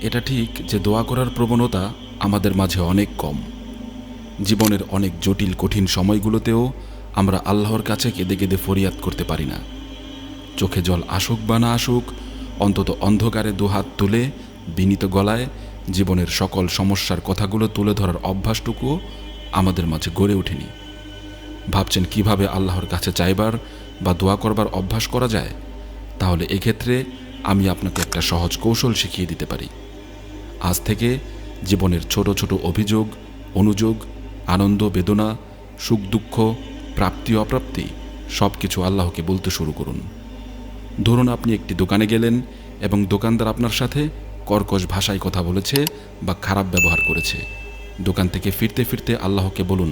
এটা ঠিক যে দোয়া করার প্রবণতা আমাদের মাঝে অনেক কম। জীবনের অনেক জটিল, কঠিন সময়গুলোতেও আমরা আল্লাহর কাছে কেঁদে কেঁদে ফরিয়াদ করতে পারি না। চোখে জল আসুক বা না আসুক, অন্তত অন্ধকারে দুহাত তুলে, বিনীত গলায় জীবনের সকল সমস্যার কথাগুলো তুলে ধরার অভ্যাসটুকুও আমাদের মাঝে গড়ে ওঠেনি। ভাবছেন কীভাবে আল্লাহর কাছে চাইবার বা দোয়া করবার অভ্যাস করা যায়? তাহলে এক্ষেত্রে আমি আপনাকে একটা সহজ কৌশল শিখিয়ে দিতে পারি। আজ থেকে জীবনের ছোট ছোট অভিযোগ, অনুযোগ, আনন্দ, বেদনা, সুখ, দুঃখ, প্রাপ্তি, অপ্রাপ্তি সব কিছু আল্লাহকে বলতে শুরু করুন। ধরুন আপনি একটি দোকানে গেলেন এবং দোকানদার আপনার সাথে কর্কশ ভাষায় কথা বলেছে বা খারাপ ব্যবহার করেছে। দোকান থেকে ফিরতে ফিরতে আল্লাহকে বলুন,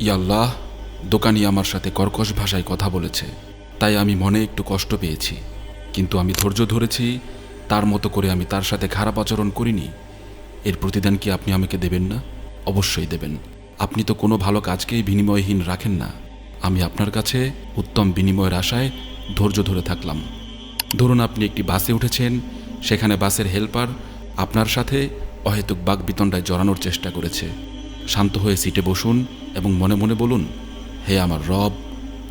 ইয়া আল্লাহ, দোকানি আমার সাথে কর্কশ ভাষায় কথা বলেছে, তাই আমি মনে একটু কষ্ট পেয়েছি। কিন্তু আমি ধৈর্য ধরেছি, তার মতো করে আমি তার সাথে খারাপ আচরণ করিনি। এর প্রতিদান কি আপনি আমাকে দেবেন না? অবশ্যই দেবেন। আপনি তো কোনো ভালো কাজকেই বিনিময়হীন রাখেন না। আমি আপনার কাছে উত্তম বিনিময়ের আশায় ধৈর্য ধরে থাকলাম। ধরুন আপনি একটি বাসে উঠেছেন, সেখানে বাসের হেল্পার আপনার সাথে অহেতুক বাগবিতণ্ডায় জড়ানোর চেষ্টা করেছে। শান্ত হয়ে সিটে বসুন এবং মনে মনে বলুন, হে আমার রব,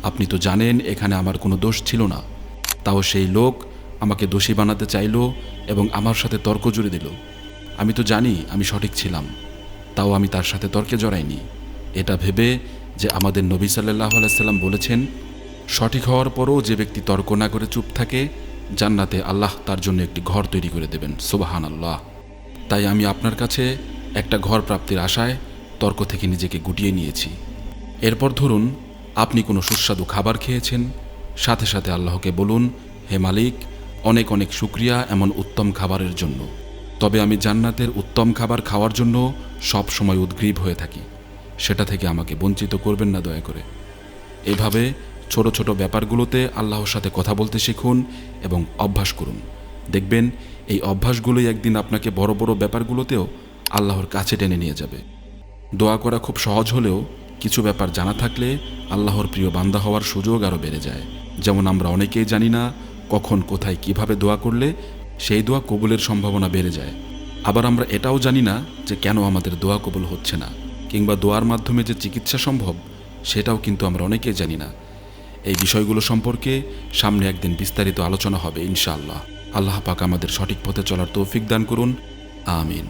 আপনি তো জানেন এখানে আমার কোনো দোষ ছিল না। তাও সেই লোক আমাকে দোষী বানাতে চাইল এবং আমার সাথে তর্ক জুড়ে দিল। আমি তো জানি আমি সঠিক ছিলাম, তাও আমি তার সাথে তর্কে জড়াইনি। এটা ভেবে যে আমাদের নবী সাল্লাহ আলাইসাল্লাম বলেছেন, সঠিক হওয়ার পরও যে ব্যক্তি তর্ক না করে চুপ থাকে, জান্নাতে আল্লাহ তার জন্য একটি ঘর তৈরি করে দেবেন সুবাহান আল্লাহ তাই আমি আপনার কাছে একটা ঘর প্রাপ্তির আশায় তর্ক থেকে নিজেকে গুটিয়ে নিয়েছি। এরপর ধরুন, আপনি কোনো সুস্বাদু খাবার খেয়েছেন, সাথে সাথে আল্লাহকে বলুন, হে মালিক, অনেক অনেক শুক্রিয়া এমন উত্তম খাবারের জন্য। তবে আমি জান্নাতের উত্তম খাবার খাওয়ার জন্য সব সময় উদ্গ্রীব হয়ে থাকি। সেটা থেকে আমাকে বঞ্চিত করবেন না দয়া করে। এভাবে ছোট ছোট ব্যাপারগুলোতে আল্লাহর সাথে কথা বলতে শিখুন এবং অভ্যাস করুন। দেখবেন এই অভ্যাসগুলোই একদিন আপনাকে বড় বড় ব্যাপারগুলোতেও আল্লাহর কাছে টেনে নিয়ে যাবে। দোয়া করা খুব সহজ হলেও কিছু ব্যাপার জানা থাকলে আল্লাহর প্রিয় বান্দা হওয়ার সুযোগ আরও বেড়ে যায়। যেমন আমরা অনেকেই জানি না কখন কোথায় কীভাবে দোয়া করলে সেই দোয়া কবুলের সম্ভাবনা বেড়ে যায়। আবার আমরা এটাও জানি না যে কেন আমাদের দোয়া কবুল হচ্ছে না, কিংবা দোয়ার মাধ্যমে যে চিকিৎসা সম্ভব, সেটাও কিন্তু আমরা অনেকেই জানি না। এই বিষয়গুলো সম্পর্কে সামনে একদিন বিস্তারিত আলোচনা হবে, ইনশাআল্লাহ। আল্লাহ পাক আমাদের সঠিক পথে চলার তৌফিক দান করুন। আমিন।